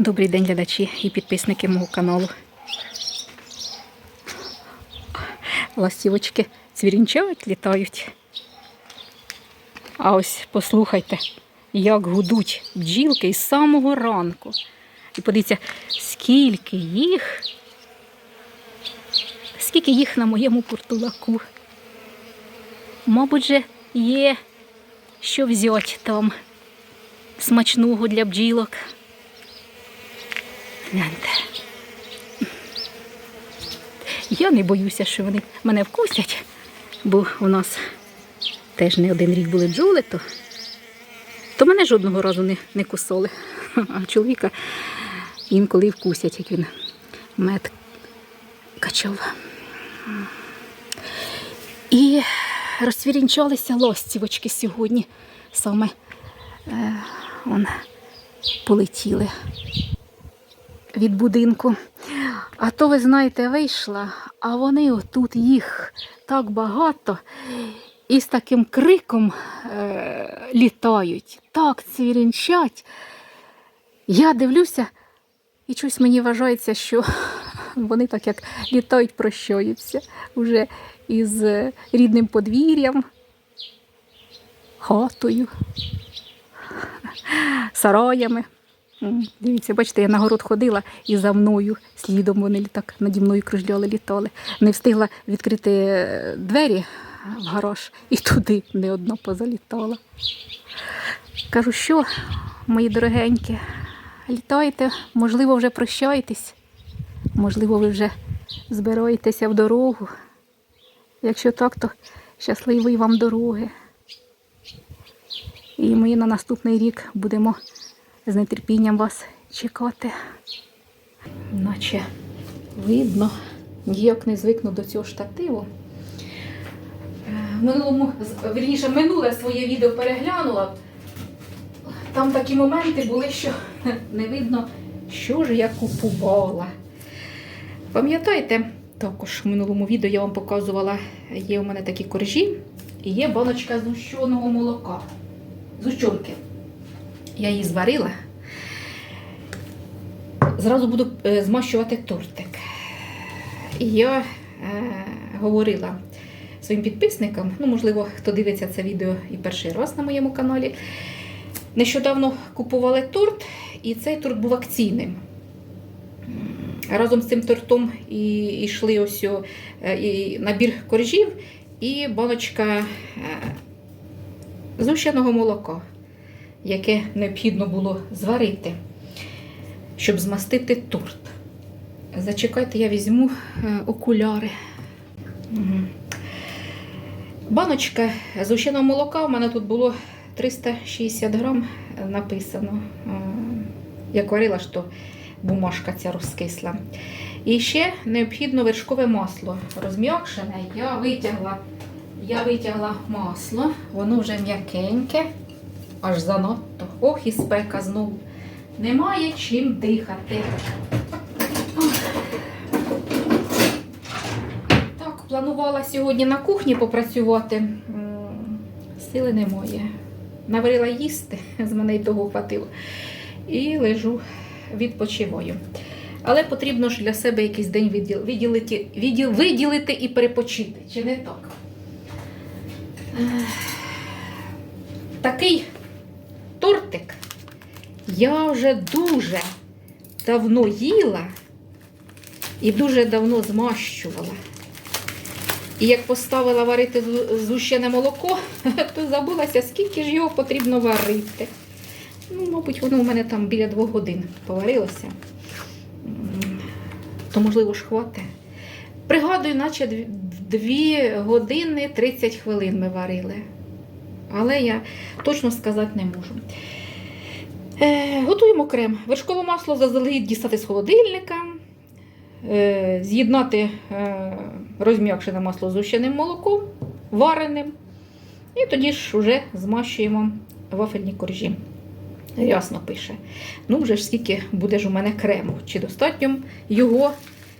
Добрий день, глядачі і підписники мого каналу. Ластівочки цвірінчають, літають. А ось послухайте, як гудуть бджілки із самого ранку. І подивіться, скільки їх, скільки їх на моєму портулаку. Мабуть, же є що взяти там смачного для бджілок. Гляньте. Я не боюся, що вони мене вкусять, бо у нас теж не один рік були бджоли, то, то мене жодного разу не, не кусали. А чоловіка інколи вкусять, як він мед качав. І розцвірінчалися ластівочки сьогодні. Саме е, он, полетіли від будинку. А то, ви знаєте, вийшла, а вони отут їх так багато і з таким криком е- літають, так цвірінчать. Я дивлюся, і щось мені вважається, що вони так як літають, прощаються вже із е, рідним подвір'ям, хатою, сараями. Дивіться, бачите, я на город ходила і за мною слідом вони так наді мною кружляли, літали. Не встигла відкрити е, двері в гараж і туди не одна позалітала. Кажу, що, мої дорогенькі, літайте, можливо, вже прощаєтесь, можливо, ви вже збираєтеся в дорогу. Якщо так, то щасливої вам дороги. І ми на наступний рік будемо з нетерпінням вас чекати. Наче видно, ніяк не звикну до цього штативу. Е, минулому, вірніше, минуле своє відео переглянула. Там такі моменти були, що не видно, що ж я купувала. Пам'ятаєте, також в минулому відео я вам показувала, є у мене такі коржі і є баночка згущеного молока. Зущенки. Я її зварила. Зразу буду е, змащувати тортик. І я е, говорила своїм підписникам, ну, можливо, хто дивиться це відео і перший раз на моєму каналі. Нещодавно купували торт, і цей торт був акційним. Разом з цим тортом і йшли ось о, е, і набір коржів і баночка е, згущеного молока, яке необхідно було зварити, щоб змастити торт. Зачекайте, я візьму е, окуляри. Баночка згущеного молока у мене тут було 360 грам написано. Е, Як варила, що бумажка ця розкисла. І ще необхідно вершкове масло розм'якшене. Я витягла, я витягла масло, воно вже м'якеньке, аж занадто. Ох, і спека знову. Немає чим дихати. Так, планувала сьогодні на кухні попрацювати. Сили немає. Наварила їсти, з мене й того хватило. І лежу, відпочиваю. Але потрібно ж для себе якийсь день виділити, відділ, виділити і перепочити. Чи не так? Такий тортик я вже дуже давно їла і дуже давно змащувала. І як поставила варити згущене молоко, то забулася, скільки ж його потрібно варити. Ну, мабуть, воно у мене там біля двох годин поварилося. То, можливо, ж хватить. Пригадую, наче дві- дві години 30 хвилин ми варили. Але я точно сказати не можу. Е, готуємо крем. Вершкове масло заздалегідь дістати з холодильника, е, з'єднати е, розм'якшене масло з згущеним молоком, вареним. І тоді ж вже змащуємо вафельні коржі. Рясно пише. Ну, вже ж скільки буде ж у мене крему. Чи достатньо його,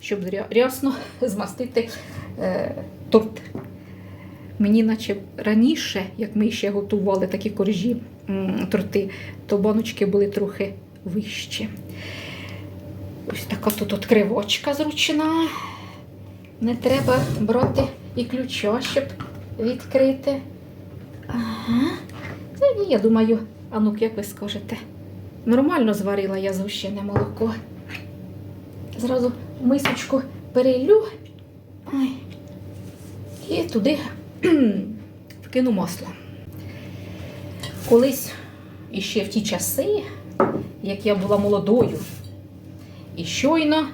щоб рясно змастити е, торт. Мені, наче раніше, як ми ще готували такі коржі, торти, то баночки були трохи вищі. Ось така тут відкривочка зручна. Не треба брати і ключа, щоб відкрити. Ага. Це ні, я думаю, Анук, як ви скажете? Нормально зварила я згущене молоко. Зразу мисочку перелю Ай. і туди вкину масло. Колись іще в ті часи, як я була молодою, і щойно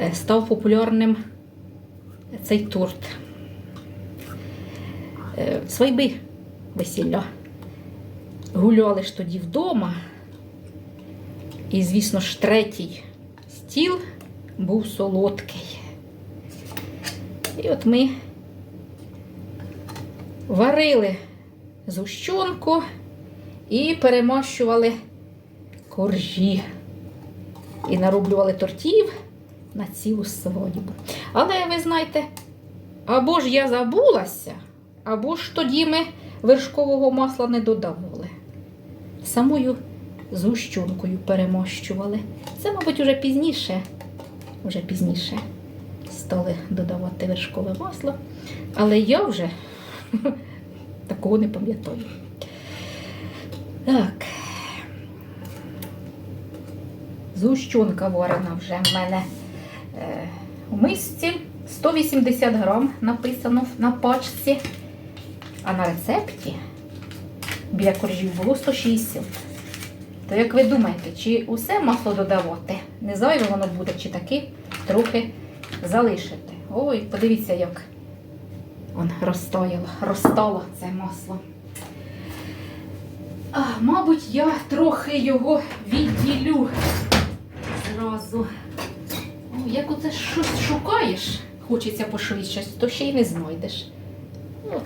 е, став популярним цей торт. Е, Свайби весілля. Гуляли ж тоді вдома. І, звісно ж, третій стіл був солодкий. І от ми варили зущенку і перемащували коржі. І нароблювали тортів на цілу свадьбу. Але ви знаєте, або ж я забулася, або ж тоді ми вершкового масла не додавали. Самою згущенкою перемощували. Це, мабуть, вже пізніше, вже пізніше стали додавати вершкове масло. Але я вже такого не пам'ятаю. Так. Згущенка варена вже в мене е, у мисці. 180 грам написано на пачці. А на рецепті біля коржів було 160. То як ви думаєте, чи усе масло додавати? Не зайве воно буде, чи таки трохи залишити? Ой, подивіться, як он розтаяло, розтало це масло. А, мабуть, я трохи його відділю зразу. О, як оце щось шукаєш, хочеться пошвидше, то ще й не знайдеш. О,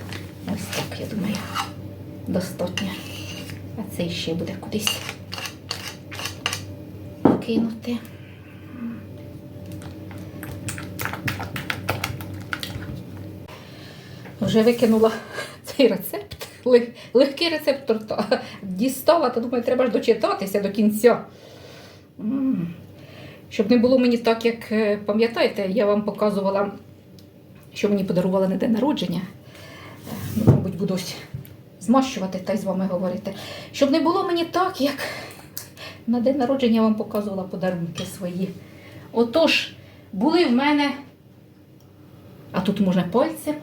ось так, я думаю, достатньо. А цей ще буде кудись кинути. Вже викинула цей рецепт. Лег- Легкий рецепт торта. Дістала, то думаю, треба ж дочитатися до кінця. Щоб не було мені так, як е, пам'ятаєте, я вам показувала, що мені подарували на день народження. Е, ну, Мабуть, будусь змащувати та й з вами говорити. Щоб не було мені так, як на день народження я вам показувала подарунки свої. Отож, були в мене, а тут можна пальцем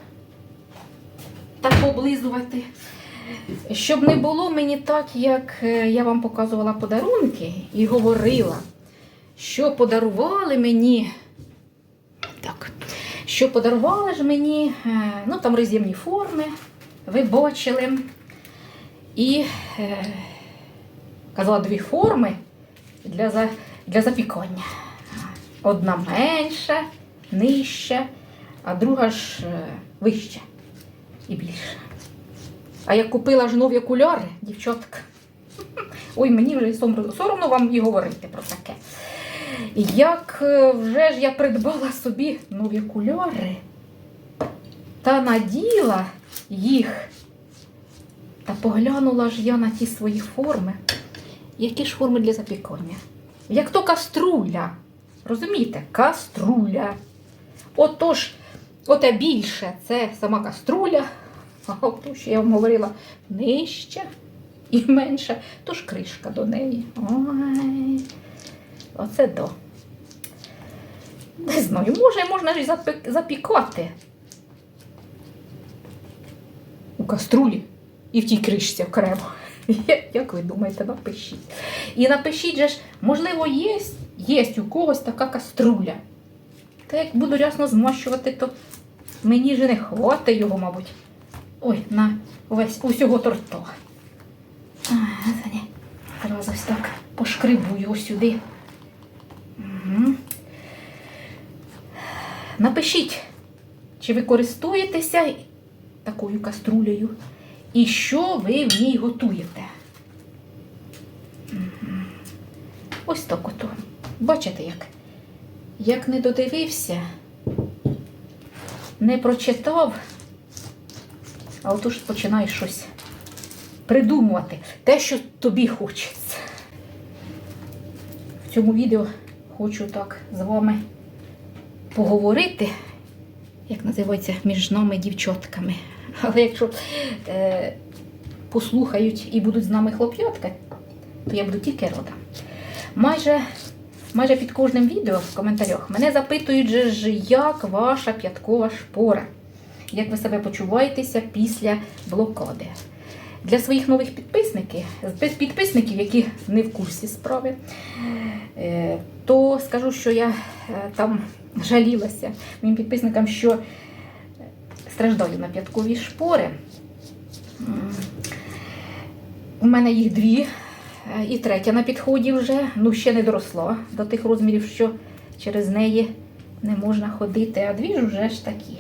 так облизувати. Щоб не було мені так, як е, я вам показувала подарунки і говорила, що подарували мені. Так, що подарували ж мені, е, ну там роз'ємні форми, ви бачили. І е, казала дві форми для, за, для запікання. Одна менша, нижча, а друга ж е, вища і більше. А я купила ж нові окуляри, дівчатка. Ой, мені вже соромно, вам і говорити про таке. Як е, вже ж я придбала собі нові окуляри та наділа їх, та поглянула ж я на ті свої форми. Які ж форми для запікання? Як то каструля. Розумієте? Каструля. Отож, оте більше це сама каструля, а ото, що я вам говорила, нижча і менша, то ж кришка до неї. Ой, оце до. Не знаю, може, можна ж запікати у каструлі і в тій кришці окремо. Як ви думаєте, напишіть. І напишіть же ж, можливо, є, є у когось така каструля. Та як буду рясно змащувати, то мені же не хватить його, мабуть. Ой, на весь усього торта. А. Зараз ось так пошкрибу його сюди. Угу. Напишіть, чи ви користуєтеся такою каструлею, і що ви в ній готуєте. Мгм. Ось так ото. Бачите як? Як не додивився, не прочитав, а отож починаєш щось придумувати. Те, що тобі хочеться. В цьому відео хочу так з вами поговорити, як називається, між нами дівчатками. Але якщо е, послухають і будуть з нами хлоп'ятка, то я буду тільки рода. Майже, майже під кожним відео в коментарях мене запитують, ж, як ваша п'яткова шпора, як ви себе почуваєтеся після блокади. Для своїх нових підписників, підписників, які не в курсі справи, е, то скажу, що я е, там жалілася моїм підписникам, що страждаю на п'яткові шпори. У мене їх дві, е, і третя на підході вже, ну ще не доросла до тих розмірів, що через неї не можна ходити, а дві ж вже ж такі.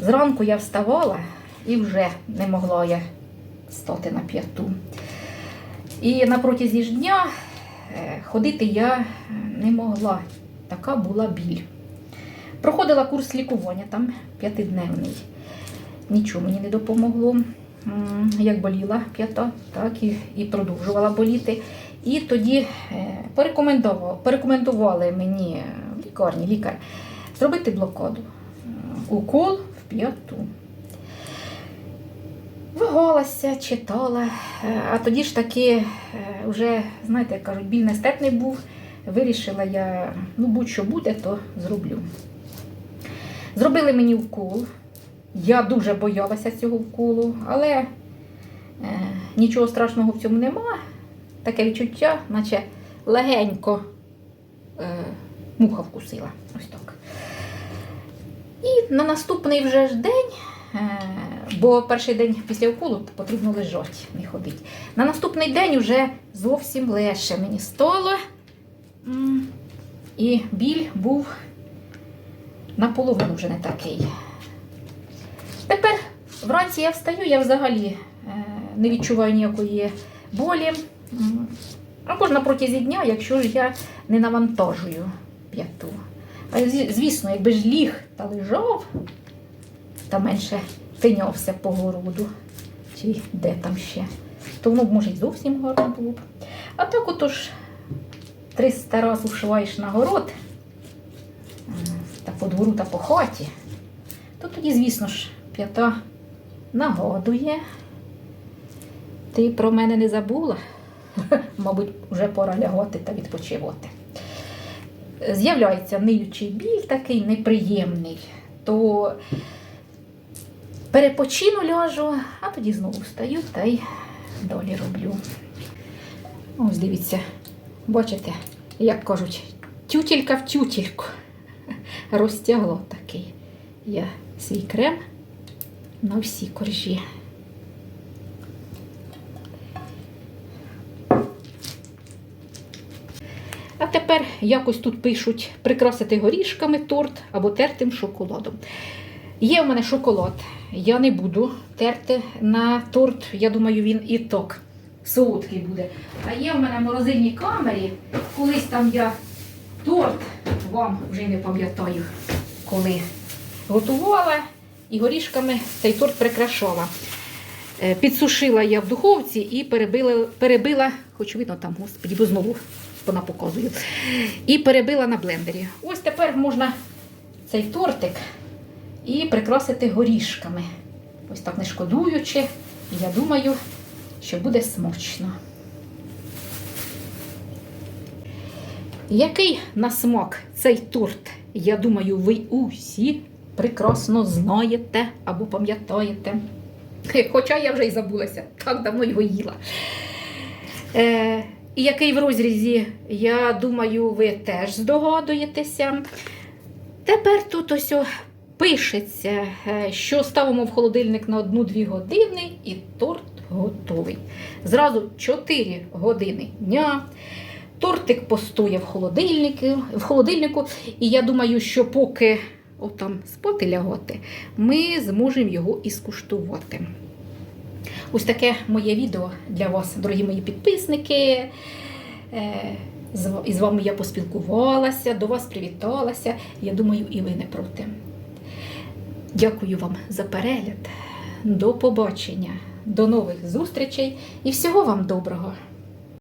Зранку я вставала і вже не могла я стати на п'яту. І на протязі ж дня е, ходити я не могла. Така була біль. Проходила курс лікування, там п'ятидневний. Нічого мені не допомогло. Як боліла п'ята, так і, і продовжувала боліти. І тоді е, порекомендував, порекомендували мені в лікарні лікар зробити блокаду. Укол в п'яту. Вагалася, читала, е, а тоді ж таки е, вже, знаєте, як кажуть, біль нестерпний був. Вирішила я, ну будь-що буде, то зроблю. Зробили мені укол. Я дуже боялася цього уколу, але е, нічого страшного в цьому нема. Таке відчуття, наче легенько е, муха вкусила. Ось так. І на наступний вже ж день, е, бо перший день після уколу потрібно лежати, не ходити. На наступний день вже зовсім легше мені стало. І біль був наполовину вже не такий. Тепер вранці я встаю, я взагалі е, не відчуваю ніякої болі. Або ж на протязі дня, якщо ж я не навантажую п'яту. А звісно, якби ж ліг та лежав, та менше тинявся по городу, чи де там ще, то воно б може й зовсім гарно було б. А так отож 300 разів ушиваєш на город, та по двору та по хаті, то тоді, звісно ж, п'ята нагодує. Ти про мене не забула? Мабуть, вже пора лягати та відпочивати. З'являється ниючий біль такий неприємний, то перепочину ляжу, а тоді знову встаю та й далі роблю. Ось дивіться, бачите, як кажуть, тютілька в тютільку. Розтягло такий я свій крем на всі коржі. А тепер якось тут пишуть прикрасити горішками торт або тертим шоколадом. Є в мене шоколад. Я не буду терти на торт. Я думаю, він і так солодкий буде. А є в мене в морозильній камері. Колись там я торт, вам вже не пам'ятаю, коли готувала і горішками цей торт прикрашала. Е, Підсушила я в духовці і перебила, перебила, хоч видно там, господі, бо знову вона показую. І перебила на блендері. Ось тепер можна цей тортик і прикрасити горішками. Ось так не шкодуючи. Я думаю, що буде смачно. Який на смак цей торт? Я думаю, ви усі прекрасно знаєте або пам'ятаєте. Хоча я вже й забулася, так давно його їла. Е, і який в розрізі, я думаю, ви теж здогадуєтеся. Тепер тут ось пишеться, е, що ставимо в холодильник на 1-2 години, і торт готовий. Зразу 4 години дня. Тортик постоє в холодильнику, в холодильнику, і я думаю, що поки отам спати лягати, ми зможемо його і скуштувати. Ось таке моє відео для вас, дорогі мої підписники. Е, І з вами я поспілкувалася, до вас привіталася. Я думаю, і ви не проти. Дякую вам за перегляд. До побачення, до нових зустрічей і всього вам доброго!